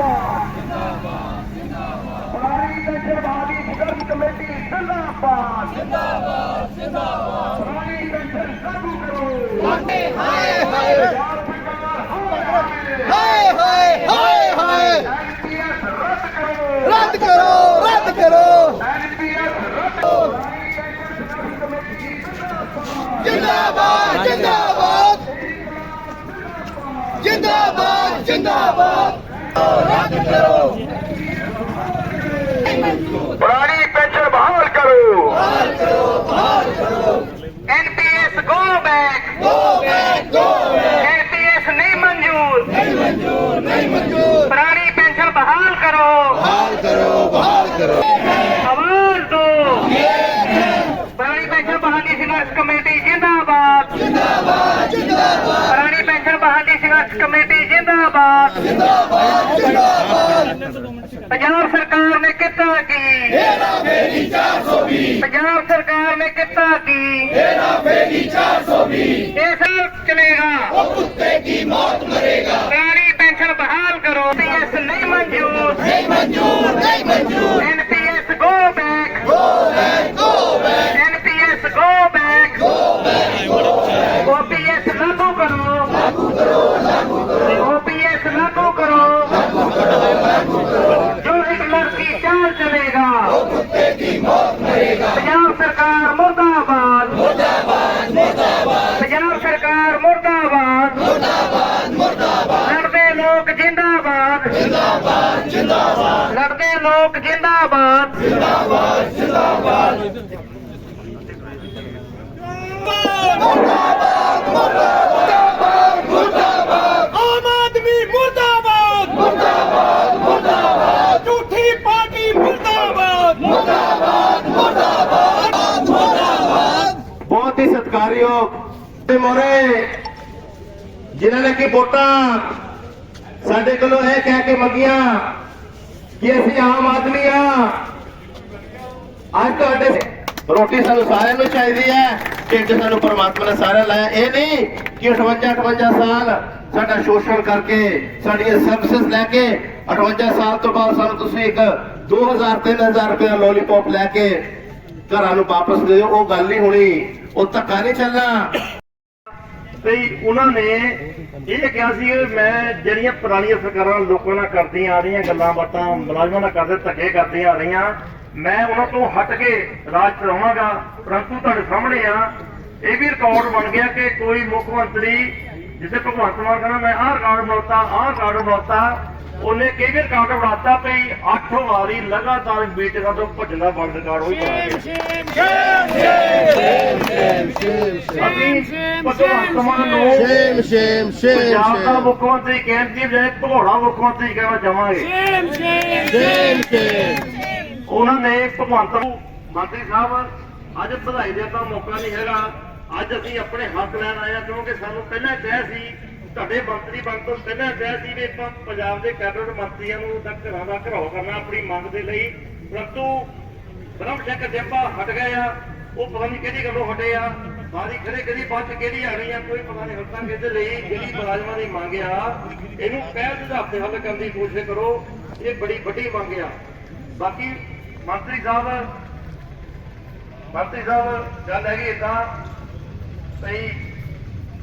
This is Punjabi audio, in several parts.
ਜਿੰਦਾਬਾਦ ਜਿੰਦਾਬਾਦ ਜਿੰਦਾਬਾਦ ਪੁਰਾਣੀ ਪੈਨਸ਼ਨ ਸੰਘਰਸ਼ ਕਮੇਟੀ ਜਿੰਦਾਬਾਦ ਜਿੰਦਾਬਾਦ ਜਿੰਦਾਬਾਦ ਪੁਰਾਣੀ ਪੈਨਸ਼ਨ ਲਾਗੂ ਕਰੋ ਹਾਏ ਹਾਏ ਹਾਏ ਹਾਏ ਹਾਏ ਹਾਏ ਹਾਏ ਐਨਪੀਐਸ ਰੱਦ ਕਰੋ ਰੱਦ ਕਰੋ ਰੱਦ ਕਰੋ ਐਨਪੀਐਸ ਰੱਦ ਕਰੋ ਜਿੰਦਾਬਾਦ ਜਿੰਦਾਬਾਦ ਜਿੰਦਾਬਾਦ ਜਿੰਦਾਬਾਦ ਜਿੰਦਾਬਾਦ ਰੱਦ ਕਰੋ। ਪੁਰਾਣੀ ਪੈਨਸ਼ਨ ਬਹਾਲ ਕਰੋ ਬਹਾਲ ਕਰੋ ਬਹਾਲ ਕਰੋ NPS go back go back go back NPS ਨਹੀਂ ਮਨਜ਼ੂਰ ਨਹੀਂ ਮਨਜ਼ੂਰ ਨਹੀਂ ਮਨਜ਼ੂਰ ਪੁਰਾਣੀ ਪੈਨਸ਼ਨ ਬਹਾਲ ਕਰੋ ਬਹਾਲ ਕਰੋ ਬਹਾਲ ਕਰੋ ਆਵਾਜ਼ ਦੋ ਪੁਰਾਣੀ ਪੈਨਸ਼ਨ ਬਹਾਲੀ ਸੰਘਰਸ਼ ਕਮੇਟੀ ਜਿੰਦਾਬਾਦ ਜਿੰਦਾਬਾਦ ਜਿੰਦਾਬਾਦ ਪੁਰਾਣੀ ਪੈਨਸ਼ਨ ਬਹਾਲੀ ਸੰਘਰਸ਼ ਕਮੇਟੀ ਜਿੰਦਾਬਾਦ ਜਿੰਦਾਬਾਦ ਜਿੰਦਾਬਾਦ ਪੰਜਾਬ ਸਰਕਾਰ ਨੇ ਕੀਤਾ ਕੀ ਤੇਰਾ ਫੇਰੀ 420 ਪੰਜਾਬ ਸਰਕਾਰ ਨੇ ਕੀਤਾ ਕੀ ਤੇਰਾ ਫੇਰੀ 420 ਇਹ ਸਭ ਚਲੇਗਾ ਉਹ ਕੁੱਤੇ ਕੀ ਮੌਤ ਮਰੇਗਾ ਪੁਰਾਣੀ ਪੈਨਸ਼ਨ ਬਹਾਲ ਕਰੋ ਪੀਐਸ ਨਹੀਂ ਮਨਜ਼ੂਰ ਨਹੀਂ ਮਨਜ਼ੂਰ ਨਹੀਂ ਮਨਜ਼ੂਰ NPS go back go back go back NPS go back go back OPS ਲਾਗੂ ਕਰੋ ਲਾਗੂ ਕਰੋ ਲਾਗੂ ਕਰੋ ਓਪੀਐਸ ਲਾਗੂ ਕਰੋ ਲਾਗੂ ਕਰੋ ਲਾਗੂ ਕਰੋ ਜੋ ਇੱਕ ਲੜਕੀ ਚਲੇਗਾ। ਉਹ ਕੁੱਤੇ ਕੀ ਮੌਤ ਮਰੇਗਾ ਪੰਜਾਬ ਸਰਕਾਰ ਮੁਰਦਾਬਾਦ। ਮੁਰਦਾਬਾਦ ਮੁਰਦਾਬਾਦ ਪੰਜਾਬ ਸਰਕਾਰ ਮੁਰਦਾਬਾਦ। ਮੁਰਦਾਬਾਦ ਮੁਰਦਾਬਾਦ ਲੜਦੇ ਲੋਕ ਜਿੰਦਾਬਾਦ। ਜਿੰਦਾਬਾਦ ਜਿੰਦਾਬਾਦ ਲੜਦੇ ਲੋਕ ਜਿੰਦਾਬਾਦ ਜਿੰਦਾਬਾਦ ਜਿੰਦਾਬਾਦ। ਮੁਰਦਾਬਾਦ ਮੁਰਦਾਬਾਦ ਮੁਰਦਾਬਾਦ ਆਮ ਆਦਮੀ ਮੁਰਦਾਬਾਦ ਮੁਰਦਾਬਾਦ ਮੁਰਦਾਬਾਦ ਝੂਠੀ ਪਾਰਟੀ ਮੁਰਦਾਬਾਦ ਮੁਰਦਾਬਾਦ ਮੁਰਦਾਬਾਦ ਮੁਰਦਾਬਾਦ ਬਹੁਤ ਹੀ ਸਤਿਕਾਰਯੋਗ ਤੇ ਮੋਰੇ ਜਿਨ੍ਹਾਂ ਨੇ ਕਿ ਵੋਟਾਂ ਸਾਡੇ ਕੋਲੋਂ ਇਹ ਕਹਿ ਕੇ ਮੰਗੀਆਂ ਕਿ ਅਸੀਂ ਆਮ ਆਦਮੀ ਆ। ਅੱਜ ਤੁਹਾਡੇ ਰੋਟੀ ਸਾਨੂੰ ਸਾਰਿਆਂ ਨੂੰ ਚਾਹੀਦੀ ਹੈ ਢਿੱਡ ਸਾਨੂੰ ਪਰਮਾਤਮਾ ਨੇ ਸਾਰਿਆਂ ਲਾਇਆ। ਇਹ ਨਹੀਂ ਕਿ 58 58 ਸਾਲ ਸਾਡਾ ਸ਼ੋਸ਼ਣ ਕਰਕੇ, ਸਾਡੀਆਂ ਸਰਵਿਸਿਜ਼ ਲੈ ਕੇ 58 ਸਾਲ ਤੋਂ ਬਾਅਦ ਸਾਨੂੰ ਤੁਸੀਂ ਇੱਕ 2000 3000 ਰੁਪਏ ਲੋਲੀਪੌਪ ਲੈ ਕੇ ਘਰਾਂ ਨੂੰ ਵਾਪਸ ਦੇ ਦਿਓ। ਉਹ ਗੱਲ ਨਹੀਂ ਹੋਣੀ। ਉਹ ਧੱਕਾ ਨਹੀਂ ਚੱਲਣਾ। ਤੇ ਉਹਨਾਂ ਨੇ ਇਹ ਕਿਹਾ ਸੀ ਕਿ ਮੈਂ ਜਿਹੜੀਆਂ ਪੁਰਾਣੀਆਂ ਸਰਕਾਰਾਂ ਲੋਕਾਂ ਨਾਲ ਕਰਦੀਆਂ ਆ ਰਹੀਆਂ ਗੱਲਾਂ ਬਾਤਾਂ, ਮੁਲਾਜ਼ਮਾਂ ਨਾਲ ਕਰਦੇ, ਧੱਕੇ ਕਰਦੀਆਂ ਆ ਰਹੀਆਂ, ਮੈਂ ਉਹਨਾਂ ਤੋਂ ਹਟ ਕੇ ਰਾਜ ਚਲਾਵਾਂਗਾ, ਪਰੰਤੂ ਤੁਹਾਡੇ ਸਾਹਮਣੇ ਆ, ਇਹ ਵੀ ਰਿਕਾਰਡ ਬਣ ਗਿਆ ਕਿ ਕੋਈ ਮੁੱਖ ਮੰਤਰੀ ਜਿਸੇ ਭਗਵੰਤ ਮਾਨ ਕਹਿੰਦਾ ਮੈਂ ਆਹ ਰਿਕਾਰਡ ਬਣਾਤਾ, ਆਹ ਰਿਕਾਰਡ ਬਣਾਤਾ ਉਹਨੇ ਵਾਰ ਰਿਕਾਰਡ ਬਣਾਤਾ ਪਈ 8 ਵਾਰੀ ਲਗਾਤਾਰ ਮੀਟਿੰਗਾਂ ਤੋਂ ਭੱਜਣਾ ਬਣ ਰਿਕਾਰਡ ਹੋਈ ਭਗਵੰਤ ਮਾਨ ਨੂੰ ਸ਼ੇਮ ਸ਼ੇਮ ਪੰਜਾਬ ਦਾ ਮੁੱਖ ਮੰਤਰੀ ਕਹਿਣ ਦੀ ਬਜਾਏ ਭਗੌੜਾ ਮੁੱਖ ਮੰਤਰੀ ਕਹਿਣਾ ਚਾਹਾਂਗੇ। ਸ਼ੇਮ ਸ਼ੇਮ ਉਹਨਾਂ ਨੇ ਭਗਵੰਤ ਮੰਤਰੀ ਸਾਹਿਬ ਅੱਜ ਵਧਾਈ ਦੇਣ ਦਾ ਮੌਕਾ ਨਹੀਂ ਹੈਗਾ। ਅੱਜ ਅਸੀਂ ਆਪਣੇ ਹੱਕ ਲੈਣ ਆਏ ਕਿਉਂਕਿ ਸਾਨੂੰ ਪਹਿਲਾਂ ਕਿਹਾ ਸੀ ਤੁਹਾਡੇ ਮੰਤਰੀ ਬਣ ਤੋਂ ਪਹਿਲਾਂ ਕਿਹਾ ਸੀ ਵੀ ਆਪਾਂ ਪੰਜਾਬ ਦੇ ਕੈਬਨਿਟ ਮੰਤਰੀਆਂ ਨੂੰ ਤਾਂ ਘਰਾਂ ਦਾ ਘਰਾਓ ਕਰਨਾ, ਆਪਣੀ ਮੰਗ ਦੇ ਲਈ। ਪਰੰਤੂ ਬ੍ਰਹਮ ਸ਼ੰਕਰ ਜੱਪਾ ਹਟ ਗਏ ਆ। ਉਹ ਪਤਾ ਨਹੀਂ ਕਿਹੜੀ ਗੱਲੋਂ ਹਟੇ ਆ। ਬਾਰੀ ਖੜੇ ਕਿਹੜੀ ਬਾਤ ਕਿਹੜੀ ਆ ਆ ਕੋਈ ਪਤਾ ਨਹੀਂ ਹੱਤਾਂ ਕਿਹਦੇ ਲਈ ਜਿਹੜੀ ਮੁਲਾਜ਼ਮਾਂ ਦੀ ਮੰਗ ਆ, ਇਹਨੂੰ ਪਹਿਲ ਦੇ ਆਧਾਰ ਤੇ ਹੱਲ ਕਰਨ ਦੀ ਕੋਸ਼ਿਸ਼ ਕਰੋ। ਇਹ ਬੜੀ ਵੱਡੀ ਮੰਗ ਆ। ਬਾਕੀ ਮੰਤਰੀ ਸਾਹਿਬ ਮੰਤਰੀ ਸਾਹਿਬ, ਗੱਲ ਹੈਗੀ ਏਦਾਂ ਸਹੀ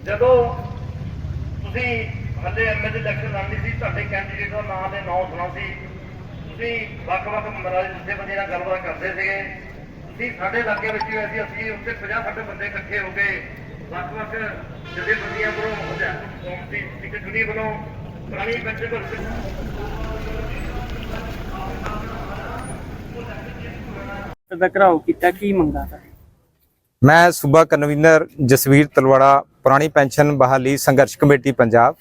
ਜਦੋਂ ਤੁਸੀਂ ਹੱਲੇ ਐਮਐਲਏ ਇਲੈਕਸ਼ਨ ਲੜਨੀ ਸੀ, ਤੁਹਾਡੇ ਕੈਂਡੀਡੇਟ ਦਾ ਨਾਮ ਦੇ ਨਾਂ ਸੁਣਾ ਸੀ। ਤੁਸੀਂ ਵੱਖ-ਵੱਖ ਮਹਾਰਾਜ ਜਥੇਬੰਦੀਆਂ ਨਾਲ ਗੱਲਬਾਤ ਕਰਦੇ ਸੀਗੇ। ਤੁਸੀਂ ਸਾਡੇ ਇਲਾਕੇ ਵਿੱਚ ਵੀ ਅਸੀਂ ਅਸੀਂ ਉੱਥੇ 50 60 ਬੰਦੇ ਇਕੱਠੇ ਹੋ ਕੇ ਵੱਖ-ਵੱਖ ਜਥੇਬੰਦੀਆਂ ਵੱਲੋਂ ਹੋ ਜਾ ਕੌਮ ਦੀ ਇੱਕ ਜੁਨੀ ਵੱਲੋਂ ਪੁਰਾਣੀ ਪੈਨਸ਼ਨ ਭਰਤੀ। ਦਾ ਘਰਾਓ ਕੀਤਾ, ਕੀ ਮੰਗਾ ਤਾ ਮੈਂ ਸੂਬਾ ਕਨਵੀਨਰ ਜਸਵੀਰ ਤਲਵਾੜਾ, ਪੁਰਾਣੀ ਪੈਨਸ਼ਨ ਬਹਾਲੀ ਸੰਘਰਸ਼ ਕਮੇਟੀ, ਪੰਜਾਬ।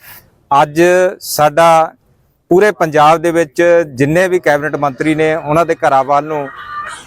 ਅੱਜ ਸਾਡਾ ਪੂਰੇ ਪੰਜਾਬ ਦੇ ਵਿੱਚ ਜਿੰਨੇ ਵੀ ਕੈਬਨਿਟ ਮੰਤਰੀ ਨੇ, ਉਹਨਾਂ ਦੇ ਘਰਾਂ ਵੱਲ ਨੂੰ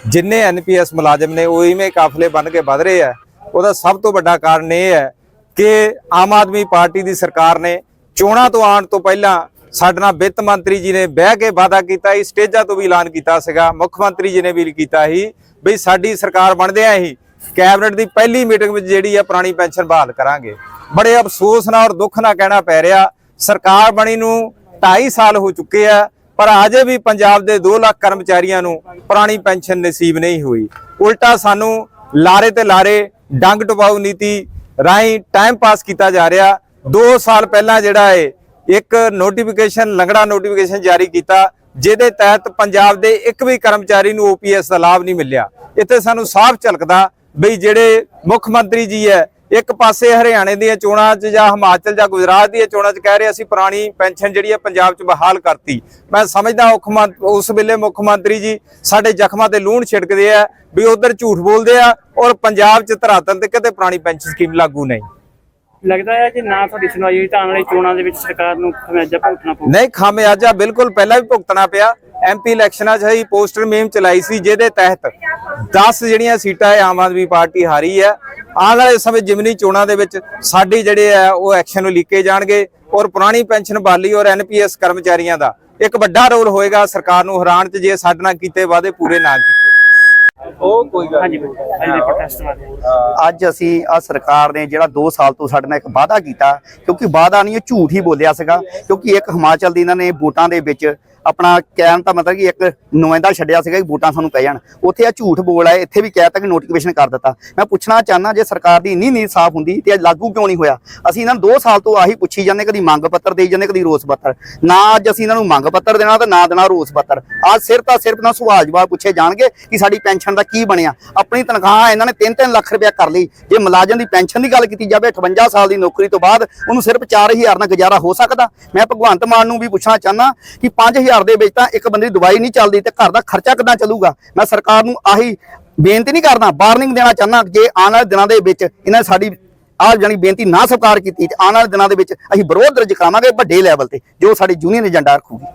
ਜਿੰਨੇ ਐਨਪੀਐਸ ਮੁਲਾਜ਼ਮ ਨੇ, ਉਹ ਇਵੇਂ ਕਾਫਲੇ ਬਣ ਕੇ ਵਧ ਰਹੇ ਆ। ਉਹਦਾ ਸਭ ਤੋਂ ਵੱਡਾ ਕਾਰਨ ਇਹ ਹੈ ਕਿ ਆਮ ਆਦਮੀ ਪਾਰਟੀ ਦੀ ਸਰਕਾਰ ਨੇ ਚੋਣਾਂ ਤੋਂ ਆਉਣ ਤੋਂ ਪਹਿਲਾਂ ਸਾਡੇ ਨਾਲ ਵਿੱਤ ਮੰਤਰੀ ਜੀ ਨੇ ਬਹਿ ਕੇ ਵਾਅਦਾ ਕੀਤਾ ਸੀ, ਸਟੇਜਾਂ ਤੋਂ ਵੀ ਐਲਾਨ ਕੀਤਾ ਸੀਗਾ। ਮੁੱਖ ਮੰਤਰੀ ਜੀ ਨੇ ਵੀ ਕੀਤਾ ਸੀ ਵੀ ਸਾਡੀ ਸਰਕਾਰ ਬਣਦਿਆਂ ਹੀ ਕੈਬਨਿਟ ਦੀ ਪਹਿਲੀ ਮੀਟਿੰਗ ਵਿੱਚ ਜਿਹੜੀ ਆ ਪੁਰਾਣੀ ਪੈਨਸ਼ਨ ਬਹਾਲ ਕਰਾਂਗੇ। ਬੜੇ ਅਫਸੋਸ ਨਾਲ ਔਰ ਦੁੱਖ ਨਾਲ ਕਹਿਣਾ ਪੈ ਰਿਹਾ, ਸਰਕਾਰ ਬਣੀ ਨੂੰ 2.5 ਸਾਲ ਹੋ ਚੁੱਕੇ ਆ, ਪਰ ਅਜੇ ਵੀ ਪੰਜਾਬ ਦੇ 2 ਲੱਖ ਕਰਮਚਾਰੀਆਂ ਨੂੰ ਪੁਰਾਣੀ ਪੈਨਸ਼ਨ ਨਸੀਬ ਨਹੀਂ ਹੋਈ। ਉਲਟਾ ਸਾਨੂੰ ਲਾਰੇ ਤੇ ਲਾਰੇ ਡੰਗ ਟਪਾਊ ਨੀਤੀ ਰਾਹੀਂ ਟਾਈਮ ਪਾਸ ਕੀਤਾ ਜਾ ਰਿਹਾ। 2 ਸਾਲ ਪਹਿਲਾਂ ਜਿਹੜਾ ਹੈ ਇੱਕ ਨੋਟੀਫਿਕੇਸ਼ਨ, ਲੰਗੜਾ ਨੋਟੀਫਿਕੇਸ਼ਨ ਜਾਰੀ ਕੀਤਾ, ਜਿਹਦੇ ਤਹਿਤ ਪੰਜਾਬ ਦੇ ਇੱਕ ਵੀ ਕਰਮਚਾਰੀ ਨੂੰ ਓਪੀਐਸ ਦਾ ਲਾਭ ਨਹੀਂ ਮਿਲਿਆ। ਇੱਥੇ ਸਾਨੂੰ ਸਾਫ਼ ਝਲਕਦਾ ਬਈ ਜਿਹੜੇ ਮੁੱਖ ਮੰਤਰੀ ਜੀ ਹੈ ਇੱਕ ਪਾਸੇ ਹਰਿਆਣੇ ਦੀਆਂ ਚੋਣਾਂ 'ਚ ਜਾਂ ਹਿਮਾਚਲ ਜਾਂ ਗੁਜਰਾਤ ਦੀਆਂ ਚੋਣਾਂ 'ਚ ਕਹਿ ਰਹੇ ਅਸੀਂ ਪੁਰਾਣੀ ਪੈਨਸ਼ਨ ਜਿਹੜੀ ਹੈ ਪੰਜਾਬ 'ਚ ਬਹਾਲ ਕਰਤੀ। ਮੈਂ ਸਮਝਦਾ ਉਸ ਵੇਲੇ ਮੁੱਖ ਮੰਤਰੀ ਜੀ ਸਾਡੇ ਜ਼ਖਮਾਂ ਤੇ ਲੂਣ ਛਿੜਕਦੇ ਆ ਵੀ ਉਧਰ ਝੂਠ ਬੋਲਦੇ ਆ ਔਰ ਪੰਜਾਬ 'ਚ ਧਰਾਤਲ ਤੇ ਕਿਤੇ ਪੁਰਾਣੀ ਪੈਨਸ਼ਨ ਸਕੀਮ ਲਾਗੂ ਨਹੀਂ। ਲੱਗਦਾ ਹੈ ਜੇ ਨਾ ਤੁਹਾਡੀ ਸੁਣਵਾਈ ਹੋਈ ਤਾਂ ਆਉਣ ਵਾਲੀ ਚੋਣਾਂ ਦੇ ਵਿੱਚ ਸਰਕਾਰ ਨੂੰ ਖਮਿਆਜਾ ਭੁਗਤਣਾ ਪਊ। ਨਹੀਂ ਖਾਮਿਆਜਾ ਬਿਲਕੁਲ ਪਹਿਲਾਂ ਵੀ ਭੁਗਤਣਾ ਪਿਆ। ਐਮਪੀ ਇਲੈਕਸ਼ਨਾਂ 'ਚ ਹੀ ਪੋਸਟਰ ਮੇਮ ਚਲਾਈ ਸੀ ਜਿਹਦੇ ਤਹਿਤ 10 ਜਿਹੜੀਆਂ ਸੀਟਾਂ ਹੈ ਆਮ ਆਦਮੀ ਪਾਰਟੀ ਹਾਰੀ ਹੈ। ਆਉਣ ਵਾਲੇ ਸਮੇਂ ਜਿਮਨੀ ਚੋਣਾਂ ਦੇ ਵਿੱਚ ਸਾਡੀ ਜਿਹੜੇ ਆ ਉਹ ਐਕਸ਼ਨ ਨੂੰ ਲਿਖੇ ਜਾਣਗੇ ਔਰ ਪੁਰਾਣੀ ਪੈਨਸ਼ਨ ਬਾਲੀ ਔਰ ਐਨਪੀਐਸ ਕਰਮਚਾਰੀਆਂ ਦਾ ਇੱਕ ਵੱਡਾ ਰੋਲ ਹੋਏਗਾ ਸਰਕਾਰ ਨੂੰ ਹੈਰਾਨ 'ਚ ਜੇ ਸਾਡੇ ਨਾਲ ਕੀਤੇ ਵਾਅਦੇ ਪੂਰੇ ਨਾ ਕੀਤੇ। ਉਹ ਕੋਈ ਗੱਲ ਹਾਂਜੀ ਅੱਜ ਦੇ ਪ੍ਰੋਟੈਸਟ ਬਾਰੇ ਅੱਜ ਅਸੀਂ ਆ ਸਰਕਾਰ ਨੇ ਜਿਹੜਾ 2 ਸਾਲ ਤੋਂ ਸਾਡੇ ਨਾਲ ਇੱਕ ਵਾਅਦਾ ਕੀਤਾ ਕਿਉਂਕਿ ਵਾਅਦਾ ਨਹੀਂ ਇਹ ਝੂਠ ਹੀ ਬੋਲਿਆ ਸੀਗਾ ਕਿਉਂਕਿ ਇੱਕ ਹਿਮਾਚਲ ਦੀ ਇਹਨਾਂ ਨੇ ਵੋਟਾਂ ਦੇ ਵਿੱਚ ਆਪਣਾ ਕਹਿਣ ਤਾਂ ਮਤਲਬ ਕਿ ਇੱਕ ਨੁਮਾਇੰਦਾ ਛੱਡਿਆ ਸੀਗਾ ਕਿ ਵੋਟਾਂ ਸਾਨੂੰ ਪੈ ਜਾਣ। ਉੱਥੇ ਆ ਝੂਠ ਬੋਲ ਹੈ ਇੱਥੇ ਵੀ ਕਹਿਤਾ ਕਿ ਨੋਟੀਫਿਕੇਸ਼ਨ ਕਰ ਦਿੱਤਾ। ਮੈਂ ਪੁੱਛਣਾ ਚਾਹਨਾ ਜੇ ਸਰਕਾਰ ਦੀ ਇੰਨੀ ਨੀਤ ਸਾਫ਼ ਹੁੰਦੀ ਤੇ ਲਾਗੂ ਕਿਉਂ ਨਹੀਂ ਹੋਇਆ? ਅਸੀਂ ਇਹਨਾਂ ਨੂੰ 2 ਸਾਲ ਤੋਂ ਆਹੀ ਪੁੱਛੀ ਜਾਂਦੇ, ਕਦੀ ਮੰਗ ਪੱਤਰ ਦੇਈ ਜਾਂਦੇ, ਕਦੀ ਰੋਸ ਪੱਤਰ। ਨਾ ਅੱਜ ਅਸੀਂ ਇਹਨਾਂ ਨੂੰ ਮੰਗ ਪੱਤਰ ਦੇਣਾ ਤੇ ਨਾ ਦੇਣਾ ਰੋਸ ਪੱਤਰ। ਅੱਜ ਸਿਰਫ ਤਾਂ ਸਿਰਫ ਨਾ ਸਵਾਲ ਜਵਾਬ ਪੁੱਛੇ ਜਾਣਗੇ ਕਿ ਸਾਡੀ ਪੈਨਸ਼ਨ ਦਾ ਕੀ ਬਣਿਆ। ਆਪਣੀ ਤਨਖਾਹ ਇਹਨਾਂ ਨੇ 3-3 ਲੱਖ ਰੁਪਇਆ ਕਰ ਲਈ। ਜੇ ਮੁਲਾਜ਼ਮ ਦੀ ਪੈਨਸ਼ਨ ਦੀ ਗੱਲ ਕੀਤੀ ਜਾਵੇ 58 ਸਾਲ ਦੀ ਨੌਕਰੀ ਤੋਂ ਬਾਅਦ ਉਹਨੂੰ ਸਿਰਫ 4000 ਨਾਲ ਗੁਜ਼ਾਰਾ ਹੋ ਸਕਦਾ। ਮੈਂ ਭਗਵੰਤ ਮਾਨ ਨੂੰ ਵੀ ਪੁੱਛਣਾ ਚਾਹਨਾ ਕਿ 5000 ਦੇ ਵਿੱਚ ਤਾਂ ਇੱਕ ਬੰਦੇ ਦੀ ਦਵਾਈ ਨਹੀਂ ਚੱਲਦੀ ਤੇ ਘਰ ਦਾ ਖਰਚਾ ਕਿੱਦਾਂ ਚੱਲੂਗਾ? ਮੈਂ ਸਰਕਾਰ ਨੂੰ ਆਹੀ ਬੇਨਤੀ ਨਹੀਂ ਕਰਦਾ ਵਾਰਨਿੰਗ ਦੇਣਾ ਚਾਹੁੰਦਾ ਜੇ ਆਉਣ ਵਾਲੇ ਦਿਨਾਂ ਦੇ ਵਿੱਚ ਇਹਨਾਂ ਨੇ ਸਾਡੀ ਆਹ ਜਾਨੀ ਬੇਨਤੀ ਨਾ ਸਵੀਕਾਰ ਕੀਤੀ ਤੇ ਆਉਣ ਵਾਲੇ ਦਿਨਾਂ ਦੇ ਵਿੱਚ ਅਸੀਂ ਵਿਰੋਧ ਦਰਜ ਕਰਾਵਾਂਗੇ ਵੱਡੇ ਲੈਵਲ ਤੇ, ਜੋ ਸਾਡੀ ਯੂਨੀਅਨ ਏਜੰਡਾ ਰੱਖੂਗੀ।